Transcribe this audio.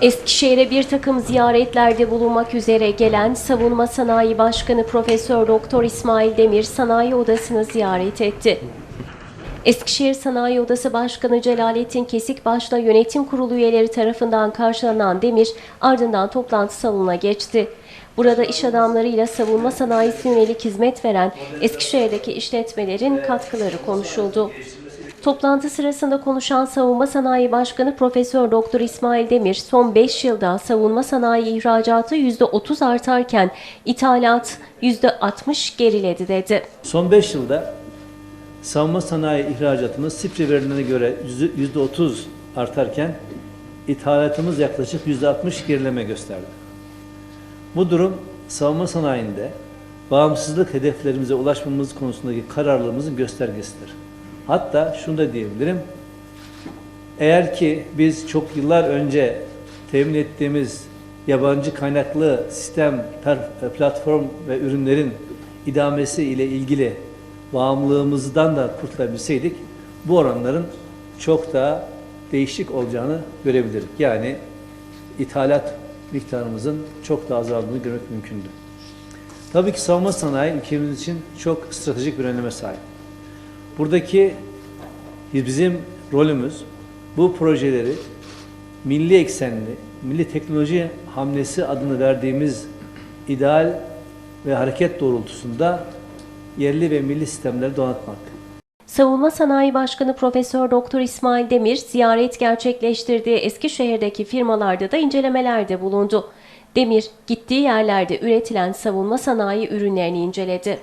Eskişehir'e bir takım ziyaretlerde bulunmak üzere gelen Savunma Sanayi Başkanı Profesör Doktor İsmail Demir Sanayi Odası'nı ziyaret etti. Eskişehir Sanayi Odası Başkanı Celalettin Kesikbaş'la yönetim kurulu üyeleri tarafından karşılanan Demir ardından toplantı salonuna geçti. Burada iş adamlarıyla savunma sanayisine yönelik hizmet veren Eskişehir'deki işletmelerin katkıları konuşuldu. Toplantı sırasında konuşan Savunma Sanayi Başkanı Profesör Doktor İsmail Demir, son 5 yılda savunma sanayi ihracatı %30 artarken ithalat %60 geriledi dedi. Son 5 yılda savunma sanayi ihracatımız SİPRI verilerine göre yüzde 30 artarken ithalatımız yaklaşık %60 gerileme gösterdi. Bu durum savunma sanayinde bağımsızlık hedeflerimize ulaşmamız konusundaki kararlılığımızın göstergesidir. Hatta şunu da diyebilirim. Eğer ki biz çok yıllar önce temin ettiğimiz yabancı kaynaklı sistem, tar- platform ve ürünlerin idamesi ile ilgili bağımlılığımızdan da kurtulabilseydik bu oranların çok daha değişik olacağını görebilirdik. Yani ithalat miktarımızın çok daha azaldığını görmek mümkündü. Tabii ki savunma sanayi ülkemiz için çok stratejik bir öneme sahip. Buradaki bizim rolümüz bu projeleri milli eksenli, milli teknoloji hamlesi adını verdiğimiz ideal ve hareket doğrultusunda yerli ve milli sistemleri donatmak. Savunma Sanayi Başkanı Profesör Doktor İsmail Demir ziyaret gerçekleştirdiği Eskişehir'deki firmalarda da incelemelerde bulundu. Demir gittiği yerlerde üretilen savunma sanayi ürünlerini inceledi.